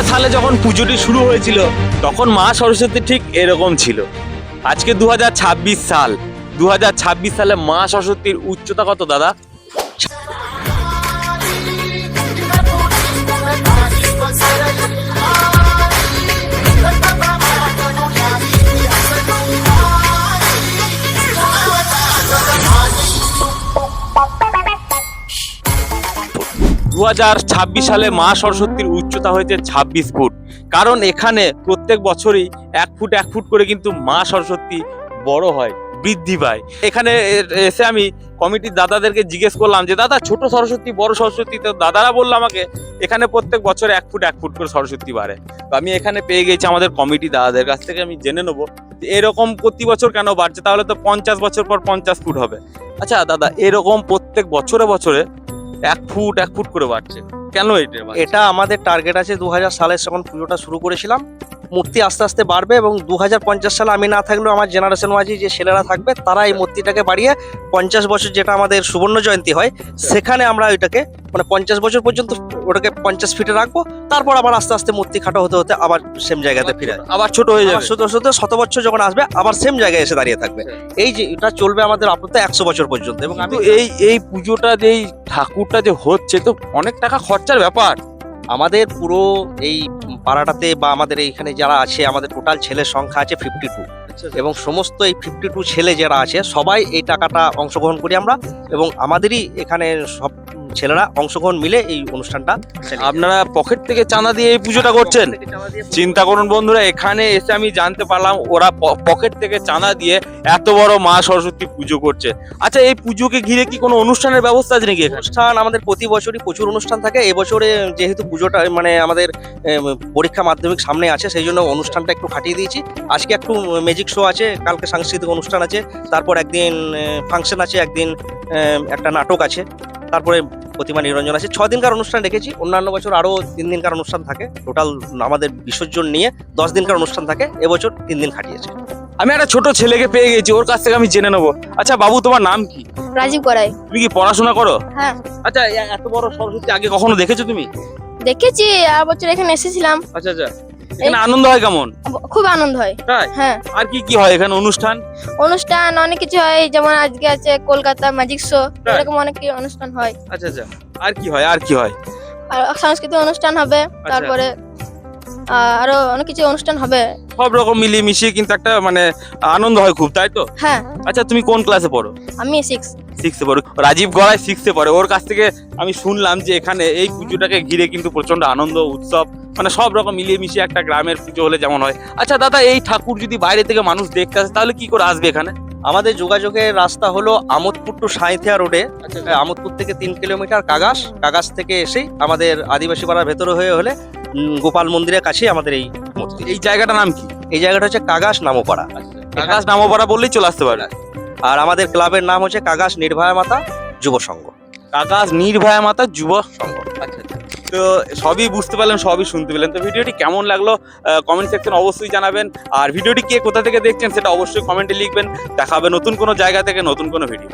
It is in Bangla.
সালে যখন পুজোটি শুরু হয়েছিল, তখন মা সরস্বতী ঠিক এরকম ছিল। আজকে দু হাজার ছাব্বিশ সাল। দু হাজার ছাব্বিশ সালে মা সরস্বতীর উচ্চতা কত, দাদা? দু হাজার ছাব্বিশ সালে মা সরস্বতীর উচ্চতা হয়েছে ছাব্বিশ ফুট। কারণ এখানে প্রত্যেক বছরই এক ফুট এক ফুট করে কিন্তু মা সরস্বতী বড় হয়, বৃদ্ধি পায়। এখানে এসে আমি কমিটির দাদাদেরকে জিজ্ঞেস করলাম যে, দাদা, ছোট সরস্বতী, বড় সরস্বতী? তো দাদারা বলল আমাকে, এখানে প্রত্যেক বছর এক ফুট এক ফুট করে সরস্বতী বাড়ে। তো আমি এখানে পেয়ে গেছি আমাদের কমিটি দাদাদের কাছ থেকে, আমি জেনে নেব এরকম প্রতি বছর কেন বাড়ছে? তাহলে তো পঞ্চাশ বছর পর পঞ্চাশ ফুট হবে। আচ্ছা দাদা, এরকম প্রত্যেক বছরে বছরে এক ফুট এক ফুট করে বাড়ছে। কেন এটা এটা আমাদের টার্গেট আছে দু সালে যখন পুজোটা শুরু করেছিলাম মূর্তি আস্তে আস্তে বাড়বে এবং দু হাজার পঞ্চাশ সালে আমি না থাকলেও আমার জেনারেশন ওয়াইজে যে ছেলেরা থাকবে তারা এই মূর্তিটাকে বাড়িয়ে পঞ্চাশ বছর যেটা আমাদের সুবর্ণ জয়ন্তী হয় সেখানে আমরা ওইটাকে মানে পঞ্চাশ বছর পর্যন্ত ওটাকে পঞ্চাশ ফিটে রাখব তারপর আবার আস্তে আস্তে মূর্তি খাটো হতে হতে আবার সেম জায়গাতে ফিরে। আবার ছোট হয়ে যাবে। শুধু শুধু শত বছর যখন আসবে আবার সেম জায়গায় এসে দাঁড়িয়ে থাকবে। এই যে এটা চলবে আমাদের আপাতত একশো বছর পর্যন্ত এবং আমি এই এই পুজোটা যে এই ঠাকুরটা যে হচ্ছে তো অনেক টাকা খরচার ব্যাপার। আমাদের পুরো এই পাড়াটাতে বা আমাদের এইখানে যারা আছে আমাদের টোটাল ছেলের সংখ্যা আছে ফিফটি টু এবং সমস্ত এই ফিফটি টু ছেলে যারা আছে সবাই এই টাকাটা অংশগ্রহণ করি আমরা এবং আমাদেরই এখানে সব ছেলেরা অংশগ্রহণ মিলে এই অনুষ্ঠানটা আপনারা পকেট থেকে চাঁদা দিয়ে এই পুজোটা করছেন? চিন্তা করুন বন্ধুরা এখানে এসে আমি জানতে পারলাম ওরা পকেট থেকে চাঁদা দিয়ে এত বড় মা সরস্বতী পুজো করছে। আচ্ছা এই পুজোকে ঘিরে কি কোনো অনুষ্ঠানের ব্যবস্থা আছে নাকি অনুষ্ঠান আমাদের প্রতি বছরই প্রচুর অনুষ্ঠান থাকে। এবছরে যেহেতু পুজোটা মানে আমাদের পরীক্ষা মাধ্যমিক সামনে আছে সেই জন্য অনুষ্ঠানটা একটু খাটিয়ে দিয়েছি। আজকে একটু ম্যাজিক শো আছে কালকে সাংস্কৃতিক অনুষ্ঠান আছে তারপর একদিন ফাংশন আছে একদিন একটা নাটক আছে তারপরে প্রতিমা নিরঞ্জন আছে। ছ দিনকার অনুষ্ঠান রেখেছি। অন্যান্য বছর আরও তিন দিনকার অনুষ্ঠান থাকে। টোটাল আমাদের বিসর্জন নিয়ে দশ দিনকার অনুষ্ঠান থাকে। এবছর তিন দিন খাটিয়েছে। আমি একটা ছোট ছেলেকে পেয়ে গেছি। ওর কাছ থেকে আমি জেনে নেব। আচ্ছা বাবু তোমার নাম কি? রাজীব করাই তুমি কি পড়াশোনা করো? হ্যাঁ। আচ্ছা এত বড় সরস্বতী আগে কখনো দেখেছ তুমি? দেখেছি আর বছর এখানে এসেছিলাম। আচ্ছা আচ্ছা। এখানে আনন্দ হয় কেমন? খুব আনন্দ হয়। তাই? হ্যাঁ। আর কি কি হয় এখানে অনুষ্ঠান? অনুষ্ঠান অনেক কিছু হয় যেমন আজকে আছে কলকাতা ম্যাজিক শো এরকম অনেক কি অনুষ্ঠান হয়। আচ্ছা আচ্ছা। আর কি হয়? আর কি হয়? আর সাংস্কৃতিক অনুষ্ঠান হবে আচ্ছা। তারপরে আহ, আরও অনেক কিছু অনুষ্ঠান হবে। সব রকম মিলিয়ে মিশিয়ে কিন্তু একটা মানে আনন্দ হয় খুব তাই তো? হ্যাঁ। আচ্ছা তুমি কোন ক্লাসে পড়ো? আমি সিক্স সিক্সে পড়ো। রাজীব গড়াই সিক্সে পড়ে। ওর কাছ থেকে আমি শুনলাম যে এখানে এই পুজোটাকে ঘিরে কিন্তু প্রচণ্ড আনন্দ উৎসব মানে সব রকম মিলিয়ে মিশিয়ে একটা গ্রামের পুজো হলে যেমন হয়। আচ্ছা দাদা এই ঠাকুর যদি বাইরে থেকে মানুষ দেখতে আসে তাহলে কি করে আসবে এখানে? আমাদের যোগাযোগের রাস্তা হলো আমোদপুর টু সাঁইথিয়া রোডে আমোদপুর থেকে তিন কিলোমিটার কাগাস। কাগাস থেকে এসেই আমাদের আদিবাসী পাড়ার ভেতরে হয়ে হলে গোপাল মন্দিরের কাছেই আমাদের এই মূর্তি। এই জায়গাটার নাম কি? এই জায়গাটা হচ্ছে কাগাস নামোপাড়া। কাগাস নামপাড়া বললেই চলে আসতে পারে আর আমাদের ক্লাবের নাম হচ্ছে কাগাস নির্ভয়া মাতা যুব সংঘ। আকাশ নির্ভয়া মাতা যুব সংঘ। আচ্ছা আচ্ছা। তো সবই বুঝতে পারলেন সবই শুনতে পেলেন। তো ভিডিওটি কেমন লাগল কমেন্ট সেকশন অবশ্যই জানাবেন। আর ভিডিওটি কে কোথা থেকে দেখছেন সেটা অবশ্যই কমেন্টে লিখবেন। দেখাবে নতুন কোনো জায়গা থেকে নতুন কোনো ভিডিও